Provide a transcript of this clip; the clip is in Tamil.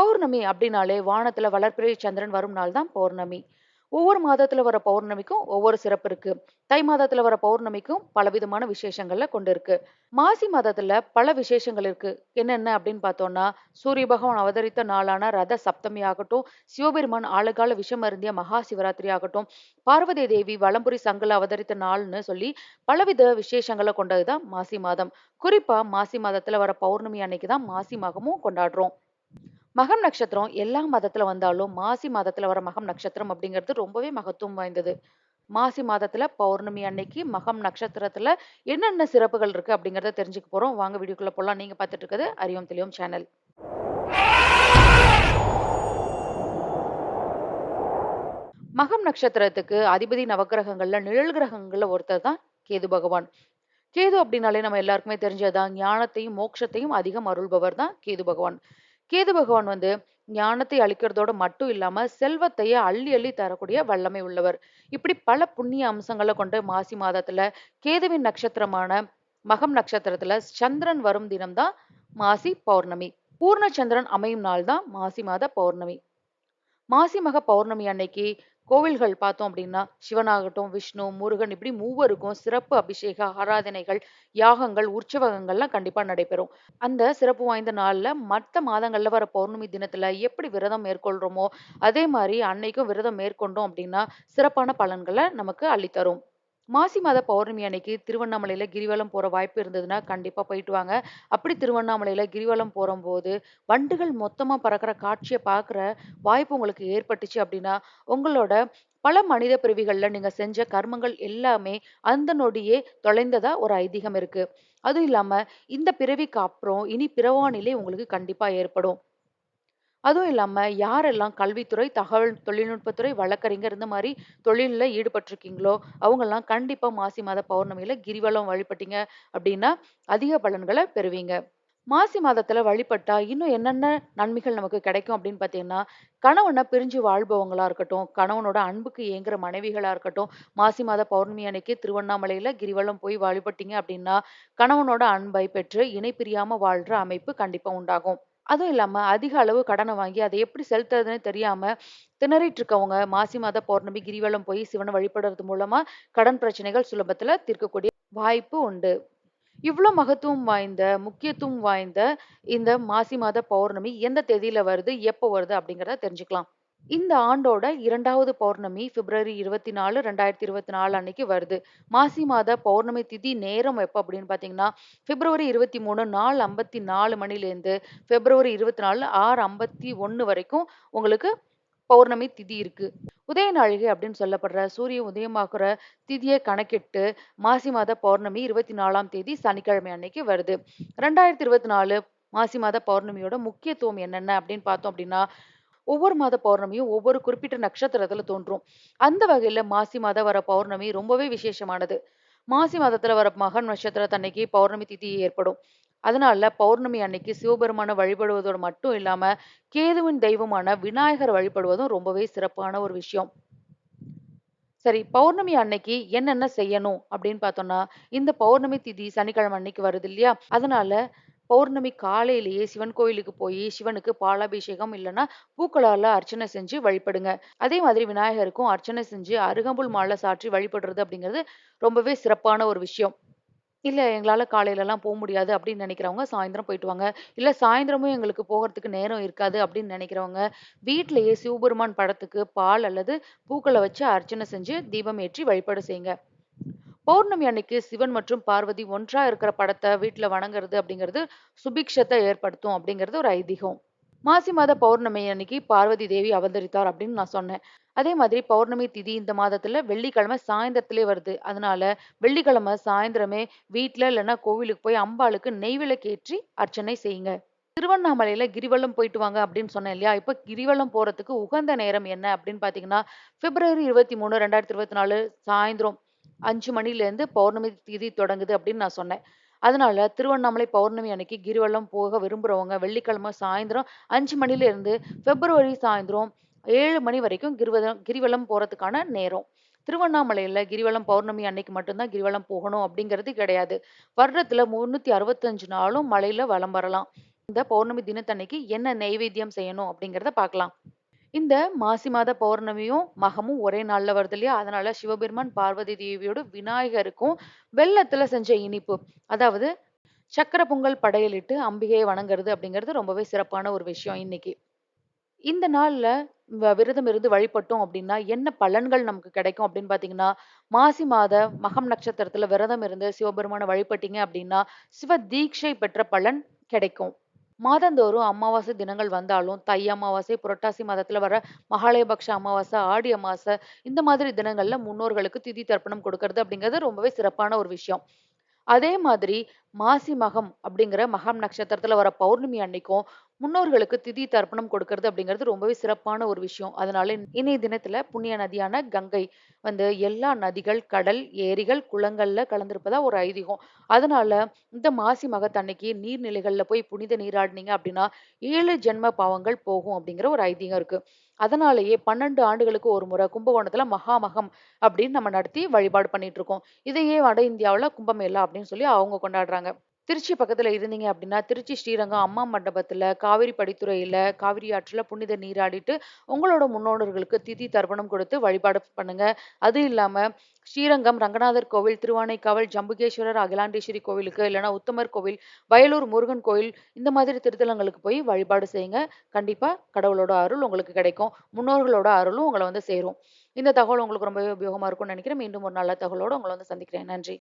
பௌர்ணமி அப்படின்னாலே வானத்துல வளர்பிறை சந்திரன் வரும் நாள் தான் பௌர்ணமி. ஒவ்வொரு மாதத்துல வர பௌர்ணமிக்கும் ஒவ்வொரு சிறப்பு இருக்கு. தை மாதத்துல வர பௌர்ணமிக்கும் பலவிதமான விசேஷங்கள்ல கொண்டு இருக்கு. மாசி மாதத்துல பல விசேஷங்கள் இருக்கு. என்னென்ன அப்படின்னு பார்த்தோம்னா, சூரிய பகவான் அவதரித்த நாளான ரத சப்தமி ஆகட்டும், சிவபெருமான் ஆளுகால விஷம் அருந்திய மகா சிவராத்திரி ஆகட்டும், பார்வதி தேவி வலம்புரி சங்கல அவதரித்த நாள்னு சொல்லி பலவித விசேஷங்களை கொண்டதுதான் மாசி மாதம். குறிப்பா மாசி மாதத்துல வர பௌர்ணமி அன்னைக்கு தான் மாசி மகமும் கொண்டாடுறோம். மகம் நட்சத்திரம் எல்லா மதத்துல வந்தாலும் மாசி மாதத்துல வர மகம் நட்சத்திரம் அப்படிங்கிறது ரொம்பவே மகத்துவம் வாய்ந்தது. மாசி மாதத்துல பௌர்ணமி அன்னைக்கு மகம் நட்சத்திரத்துல என்னென்ன சிறப்புகள் இருக்கு அப்படிங்கிறத தெரிஞ்சுக்க போறோம். வாங்க வீடியோக்குள்ள போலாம். நீங்க பார்த்துட்டு இருக்கிறது அறிவோம் தெளிவோம் சேனல். மகம் நட்சத்திரத்துக்கு அதிபதி நவக்கிரகங்கள்ல நிழல் கிரகங்கள்ல ஒருத்தர் தான் கேது பகவான். கேது அப்படின்னாலே நம்ம எல்லாருக்குமே தெரிஞ்சதுதான் ஞானத்தையும் மோட்சத்தையும் அதிகம் அருள்பவர் தான் கேது பகவான். கேது பகவான் வந்து ஞானத்தை அளிக்கிறதோட மட்டும் இல்லாம செல்வத்தையே அள்ளி அள்ளி தரக்கூடிய வல்லமை உள்ளவர். இப்படி பல புண்ணிய அம்சங்களை கொண்டு மாசி மாதத்துல கேதுவின் நட்சத்திரமான மகம் நட்சத்திரத்துல சந்திரன் வரும் தினம்தான் மாசி பௌர்ணமி. பூர்ண சந்திரன் அமையும் நாள் தான் மாசி மாத பௌர்ணமி. மாசி மக பௌர்ணமி அன்னைக்கு கோவில்கள் பார்த்தோம் அப்படின்னா சிவனாகட்டும், விஷ்ணு, முருகன் இப்படி மூவருக்கும் சிறப்பு அபிஷேக ஆராதனைகள், யாகங்கள், உற்சவகங்கள்லாம் கண்டிப்பாக நடைபெறும். அந்த சிறப்பு வாய்ந்த நாளில் மற்ற மாதங்களில் வர பௌர்ணமி தினத்தில் எப்படி விரதம் மேற்கொள்கிறோமோ அதே மாதிரி அன்னைக்கும் விரதம் மேற்கொண்டோம் அப்படின்னா சிறப்பான பலன்களை நமக்கு அள்ளித்தரும். மாசி மாத பௌர்ணமி அன்னைக்கு திருவண்ணாமலையில் கிரிவலம் போகிற வாய்ப்பு இருந்ததுன்னா கண்டிப்பாக போயிட்டு வாங்க. அப்படி திருவண்ணாமலையில் கிரிவலம் போகும்போது வண்டுகள் மொத்தமாக பறக்கிற காட்சியை பார்க்குற வாய்ப்பு உங்களுக்கு ஏற்பட்டுச்சு அப்படின்னா, உங்களோட பல மனித பிறவிகள்ல நீங்கள் செஞ்ச கர்மங்கள் எல்லாமே அந்த நொடியே தொலைந்ததா ஒரு ஐதீகம் இருக்குது அதுவும் இல்லாமல் இந்த பிறவிக்கு அப்புறம் இனி பிறவானிலை உங்களுக்கு கண்டிப்பாக ஏற்படும். அதுவும் இல்லாம யாரெல்லாம் கல்வித்துறை, தகவல் தொழில்நுட்பத்துறை, வழக்கறிஞர் இந்த மாரி தொழில்ல ஈடுபட்டிருக்கீங்களோ, அவங்கலாம் கண்டிப்பா மாசி மாத பௌர்ணமியில கிரிவலம் வழிபட்டீங்க அப்படின்னா, அதிக பலன்கள பெறுவீங்க. மாசி மாதத்துல வழிபட்டா இன்னும் என்னென்ன நன்மைகள் நமக்கு கிடைக்கும் அப்படின்னு பார்த்தீங்கன்னா, கணவன பிரிஞ்சு வாழ்பவங்களா இருக்கட்டும், கணவனோட அன்புக்கு ஏங்குற மனைவிகளா இருக்கட்டும், மாசி மாத பௌர்ணமி அன்னைக்கு திருவண்ணாமலையில கிரிவலம் போய் வழிபட்டீங்க அப்படின்னா, கணவனோட அன்பை பெற்று இணை பிரியாம வாழ்ற அமைப்பு கண்டிப்பா உண்டாகும். அதுவும் இல்லாம அதிக அளவு கடனை வாங்கி அதை எப்படி செலுத்துறதுன்னு தெரியாம திணறிட்டு இருக்கவங்க மாசி மாத பௌர்ணமி கிரிவலம் போய் சிவனை வழிபடுறது மூலமா கடன் பிரச்சனைகள் சுலபத்துல தீர்க்கக்கூடிய வாய்ப்பு உண்டு. இவ்ளோ மகத்துவம் வாய்ந்த, முக்கியத்துவம் வாய்ந்த இந்த மாசி மாத பௌர்ணமி எந்த தேதியில வருது, எப்போ வருது அப்படிங்கிறத தெரிஞ்சுக்கலாம். இந்த ஆண்டோட இரண்டாவது பௌர்ணமி பிப்ரவரி 24, 2024 அன்னைக்கு வருது. மாசி மாத பௌர்ணமி திதி நேரம் எப்போ அப்படின்னு பார்த்தீங்கன்னா, பிப்ரவரி 23 4:54 மணிலேருந்து பிப்ரவரி 24 6:51 வரைக்கும் உங்களுக்கு பௌர்ணமி திதி இருக்கு. உதய நாழிகை அப்படின்னு சொல்லப்படுற சூரியன் உதயமாக்குற திதிய கணக்கிட்டு மாசி மாத பௌர்ணமி 24ஆம் தேதி சனிக்கிழமை அன்னைக்கு வருது. 2024 மாசி மாத பௌர்ணமியோட முக்கியத்துவம் என்னென்ன அப்படின்னு பார்த்தோம் அப்படின்னா, ஒவ்வொரு மாத பௌர்ணமியும் ஒவ்வொரு குறிப்பிட்ட நட்சத்திரத்துல தோன்றும். அந்த வகையில மாசி மாதம் வர பௌர்ணமி ரொம்பவே விசேஷமானது. மாசி மாதத்துல வர நட்சத்திர அன்னைக்கு பௌர்ணமி திதி ஏற்படும். அதனால பௌர்ணமி அன்னைக்கு சிவபெருமான வழிபடுவதோடு மட்டும் இல்லாம, கேதுவின் தெய்வமான விநாயகர் வழிபடுவதும் ரொம்பவே சிறப்பான ஒரு விஷயம். சரி பௌர்ணமி அன்னைக்கு என்னென்ன செய்யணும் அப்படின்னு பார்த்தோம்னா, இந்த பௌர்ணமி திதி சனிக்கிழமை அன்னைக்கு வருது இல்லையா? அதனால பௌர்ணமி காலையிலேயே சிவன் கோயிலுக்கு போய் சிவனுக்கு பாலாபிஷேகம் இல்லைன்னா பூக்களால் அர்ச்சனை செஞ்சு வழிபடுங்க. அதே மாதிரி விநாயகருக்கும் அர்ச்சனை செஞ்சு அருகம்புல் மாலை சாற்றி வழிபடுறது அப்படிங்கிறது ரொம்பவே சிறப்பான ஒரு விஷயம். இல்லை எங்களால் காலையிலலாம் போக முடியாது அப்படின்னு நினைக்கிறவங்க சாயந்தரம் போயிட்டு வாங்க. இல்லை சாயந்தரமும் எங்களுக்கு போகிறதுக்கு நேரம் இருக்காது அப்படின்னு நினைக்கிறவங்க, வீட்டிலேயே சிவபெருமான் படத்துக்கு பால் அல்லது பூக்களை வச்சு அர்ச்சனை செஞ்சு தீபம் ஏற்றி வழிபாடு செய்யுங்க. பௌர்ணமி அன்னைக்கு சிவன் மற்றும் பார்வதி ஒன்றா இருக்கிற படத்தை வீட்டில் வணங்குறது அப்படிங்கிறது சுபிக்ஷத்தை ஏற்படுத்தும் அப்படிங்கிறது ஒரு ஐதீகம். மாசி மாத பௌர்ணமி அன்னைக்கு பார்வதி தேவி அவதரித்தார் அப்படின்னு நான் சொன்னேன். அதே மாதிரி பௌர்ணமி திதி இந்த மாதத்துல வெள்ளிக்கிழமை சாயந்தரத்திலே வருது. அதனால வெள்ளிக்கிழமை சாயந்தரமே வீட்ல இல்லைன்னா கோவிலுக்கு போய் அம்பாளுக்கு நெய் ஏற்றி அர்ச்சனை செய்யுங்க. திருவண்ணாமலையில கிரிவலம் போயிட்டு வாங்க அப்படின்னு சொன்னேன் இல்லையா? இப்ப கிரிவலம் போறதுக்கு உகந்த நேரம் என்ன அப்படின்னு பார்த்தீங்கன்னா, பிப்ரவரி 23, 2024 சாயந்தரம் அஞ்சு மணிலேருந்து பௌர்ணமி திதி தொடங்குது அப்படின்னு நான் சொன்னேன். அதனால திருவண்ணாமலை பௌர்ணமி அன்னைக்கு கிரிவலம் போக விரும்புறவங்க வெள்ளிக்கிழமை சாயந்தரம் அஞ்சு மணிலேருந்து பிப்ரவரி சாயந்தரம் ஏழு மணி வரைக்கும் கிரிவலம் கிரிவலம் போறதுக்கான நேரம். திருவண்ணாமலையில கிரிவலம் பௌர்ணமி அன்னைக்கு மட்டும் தான் கிரிவலம் போகணும் அப்படிங்கிறது கிடையாது. வருடத்துல 365 நாளும் மலையில வலம் வரலாம். இந்த பௌர்ணமி தினத்தன்னைக்கு என்ன நெய்வேத்தியம் செய்யணும் அப்படிங்கிறத பார்க்கலாம். இந்த மாசி மாத பௌர்ணமியும், மகமும் ஒரே நாள்ல வருது இல்லையா? அதனால சிவபெருமான், பார்வதி தேவியோட விநாயகருக்கும் வெள்ளத்துல செஞ்ச இனிப்பு, அதாவது சக்கர பொங்கல் படையலிட்டு அம்பிகையை வணங்குறது அப்படிங்கிறது ரொம்பவே சிறப்பான ஒரு விஷயம் இன்னைக்கு. இந்த நாள்ல விரதம் இருந்து வழிபட்டோம் அப்படின்னா, என்ன பலன்கள் நமக்கு கிடைக்கும் அப்படின்னு பார்த்தீங்கன்னா, மாசி மாத மகம் நட்சத்திரத்துல விரதம் இருந்து சிவபெருமான வழிபட்டீங்க அப்படின்னா, சிவ தீட்சை பெற்ற பலன் கிடைக்கும். மாதந்தோறும் அமாவாசை தினங்கள் வந்தாலும், தை அமாவாசை, புரட்டாசி மாதத்தில் வர மகாலயபக்ஷ அமாவாசை, ஆடி அமாவாசை இந்த மாதிரி தினங்கள்ல முன்னோர்களுக்கு திதி தர்ப்பணம் கொடுக்கறது அப்படிங்கிறது ரொம்பவே சிறப்பான ஒரு விஷயம். அதே மாதிரி மாசி மகம் அப்படிங்கிற மகம் நட்சத்திரத்துல வர பௌர்ணமி அன்னைக்கும் முன்னோர்களுக்கு திதி தர்ப்பணம் கொடுக்கறது அப்படிங்கிறது ரொம்பவே சிறப்பான ஒரு விஷயம். அதனால இன்றைய தினத்துல புண்ணிய நதியான கங்கை வந்து எல்லா நதிகள், கடல், ஏரிகள், குளங்கள்ல கலந்திருப்பதா ஒரு ஐதீகம். அதனால இந்த மாசி மகத்தன்னைக்கு நீர்நிலைகள்ல போய் புனித நீராடினீங்க அப்படின்னா, ஏழு ஜென்ம பாவங்கள் போகும் அப்படிங்கிற ஒரு ஐதீகம் இருக்கு. அதனாலேயே 12 ஆண்டுகளுக்கு ஒரு முறை கும்பகோணத்துல மகாமகம் அப்படின்னு நம்ம நடத்தி வழிபாடு பண்ணிட்டு இருக்கோம். இதையே வட இந்தியாவில் கும்பமேளா அப்படின்னு சொல்லி அவங்க கொண்டாடுறாங்க. திருச்சி பக்கத்தில் இருந்தீங்க அப்படின்னா, திருச்சி ஸ்ரீரங்கம் அம்மா மண்டபத்தில் காவிரி படித்துறையில் காவிரி ஆற்றில் புனித நீராடிட்டு, உங்களோட முன்னோர்களுக்கு திதி தர்ப்பணம் கொடுத்து வழிபாடு பண்ணுங்க. அது இல்லாமல் ஸ்ரீரங்கம் ரங்கநாதர் கோவில், திருவானைக்காவல், ஜம்புகேஸ்வரர், அகிலாண்டேஸ்வரி கோவிலுக்கு, இல்லைனா உத்தமர் கோவில், வயலூர் முருகன் கோவில் இந்த மாதிரி திருத்தலங்களுக்கு போய் வழிபாடு செய்யுங்க. கண்டிப்பாக கடவுளோட அருள் உங்களுக்கு கிடைக்கும். முன்னோர்களோட அருளும் உங்களை வந்து சேரும். இந்த தகவல் உங்களுக்கு ரொம்பவே உபயோகமாக இருக்கும்னு நினைக்கிறேன். மீண்டும் ஒரு நல்ல தகவலோடு உங்களை வந்து சந்திக்கிறேன். நன்றி.